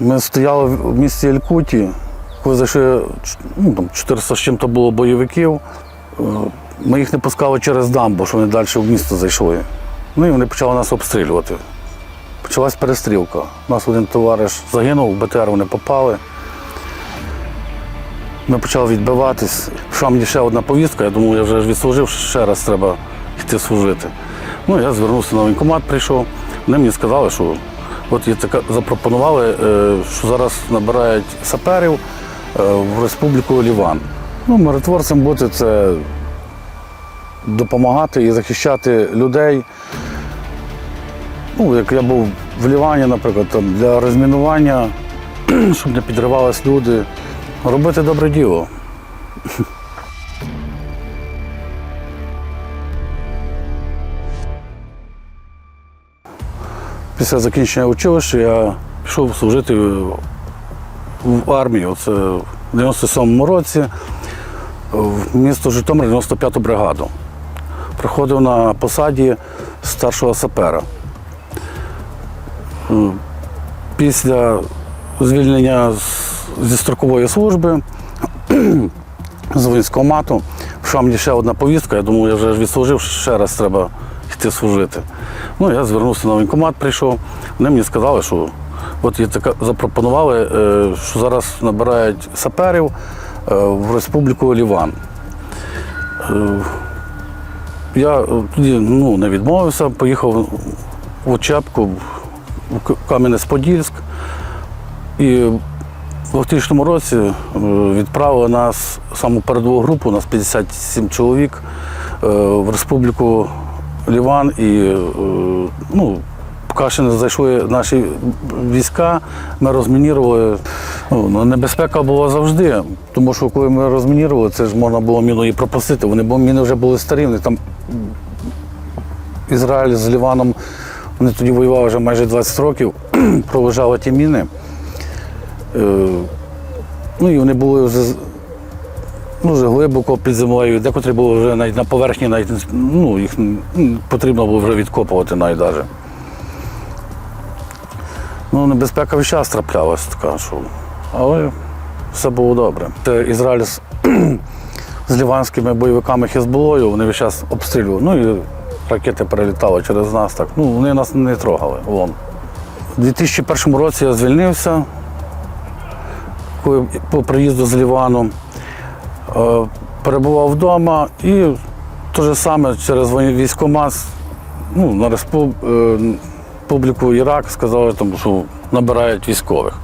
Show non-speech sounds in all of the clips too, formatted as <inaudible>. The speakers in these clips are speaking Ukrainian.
Ми стояли в місті Елькуті, коли зайшли ну, там 400 з чим-то було бойовиків. Е, Ми їх не пускали через дамбу, що вони далі в місто зайшли. Ну і вони почали нас обстрілювати. Почалась перестрілка. У нас один товариш загинув, в БТР вони попали. Ми почали відбиватись. Пішла мені ще одна повістка, я думав, я вже відслужив, ще раз треба йти служити. Ну, я звернувся на воєнкомат, прийшов. Вони мені сказали, що от є така, запропонували, е, що зараз набирають саперів е, в Республіку Ліван. Ну, миротворцем бути це допомагати і захищати людей. Ну, як я був в Лівані, наприклад, там, для розмінування, <clears throat> щоб не підривались люди, робити добре діло. Після закінчення училища я пішов служити в армію. Це в 97-му році в місто Житомир 95-ту бригаду. Приходив на посаді старшого сапера. Е, Після звільнення зі строкової служби <clears throat> з воєнськомату пішла мені ще одна повістка. Я думав, я вже відслужив, ще раз треба йти служити. Ну, я звернувся на воєнкомат, прийшов. Вони мені сказали, що от є така, запропонували, е, що зараз набирають саперів е, в Республіку Ліван. Е, Я тоді ну, не відмовився, поїхав в Очепку, в Кам'янець-Подільськ. І в 2000 році відправили нас саму передову групу, у нас 57 чоловік в Республіку Ліван. І е, ну, не зайшли наші війська, ми розмінірували. Ну, ну, небезпека була завжди, тому що коли ми розмінірували, це ж можна було міну і пропустити. Вони бо міни вже були старі, вони там Ізраїль з Ліваном, вони тоді воювали вже майже 20 років, <clears throat> проважали ті міни. Е, Ну і вони були вже дуже глибоко під землею, декотрі були вже навіть на поверхні, навіть ну, їх потрібно було вже відкопувати навіть. Ну, небезпека весь час траплялась така, що. Але все було добре. Це Ізраїль з, <clears throat> з ліванськими бойовиками Хезболою, вони весь час обстрілювали. Ну і ракети перелітали через нас. Так. Ну, вони нас не трогали. Вон. У 2001 році я звільнився, по приїзду з Лівану. Е, Перебував вдома і те ж саме через військкомат ну, на респуб... е, Республіку Ірак сказали, що набирають військових.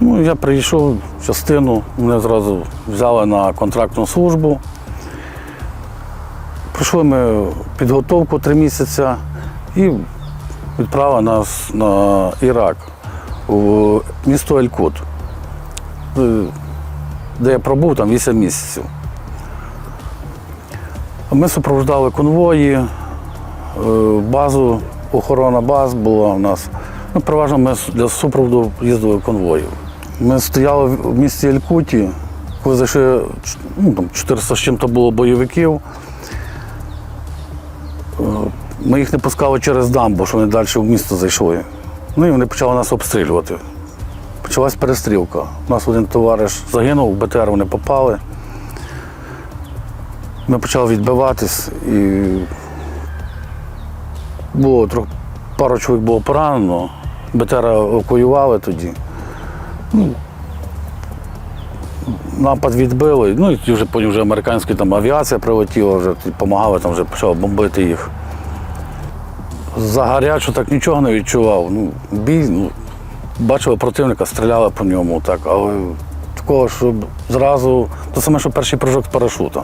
Ну, я прийшов в частину, мене зразу взяли на контрактну службу. Пройшли ми підготовку три місяці і відправили нас на Ірак, у місто Елькут, е, де я пробув там 8 місяців. Ми супроводжували конвої, е, базу, охорона баз була у нас. Ну, переважно ми для супроводу їздили конвоїв. Ми стояли в місті Елькуті, коли зайшли ну, там 400 з чим-то було бойовиків. Е, Ми їх не пускали через дамбу, що вони далі в місто зайшли. Ну і вони почали нас обстрілювати. Почалась перестрілка. У нас один товариш загинув, в БТР вони попали. Ми почали відбиватись і було трохи пару чоловік було поранено, БТР евакуювали тоді. Ну, напад відбили, ну і вже потім вже американська там авіація прилетіла, вже допомагали, там вже почали бомбити їх. За гарячу так нічого не відчував. Ну, бій, ну, бачили противника, стріляли по ньому, так, але такого, щоб зразу, то саме, що перший прыжок з парашута.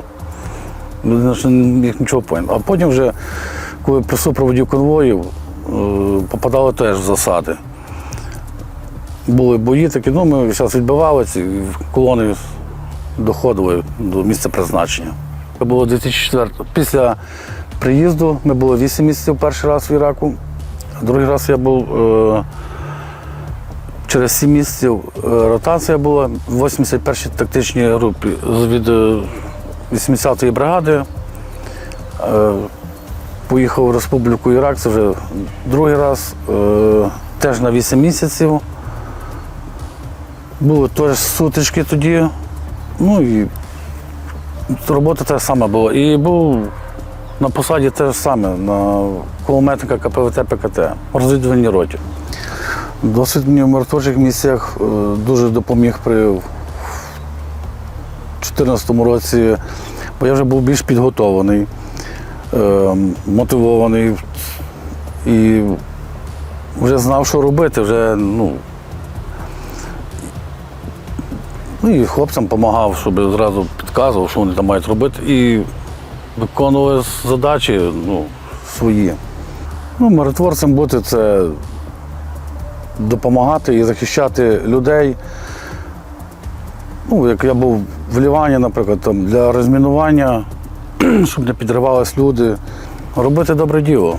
Не міг нічого поняти. А потім вже, коли при супроводі конвоїв, е, попадали теж в засади. Були бої такі, ну ми зараз відбивалися і колони доходили до місця призначення. Це було 2004. Після приїзду ми були 8 місяців перший раз в Іраку. Другий раз я був е, через 7 місяців е, ротація була в 81-й тактичній групі від е, 80-ї бригади. Е, Поїхав в Республіку Ірак, це вже другий раз, е, теж на 8 місяців. Були теж сутички тоді. Ну і робота те ж саме була. І був на посаді те ж саме, на кулеметника КПВТ ПКТ, розвідувальній роті. Досвід мені в миротворчих місіях е, дуже допоміг при 2014 році, бо я вже був більш підготований, е, мотивований і вже знав, що робити, вже, ну, ну і хлопцям допомагав, щоб зразу підказував, що вони там мають робити, і виконували задачі ну, свої. Ну, миротворцем бути це допомагати і захищати людей. Ну, як я був в Лівані, наприклад, там, для розмінування, <clears throat> щоб не підривались люди, робити добре діло.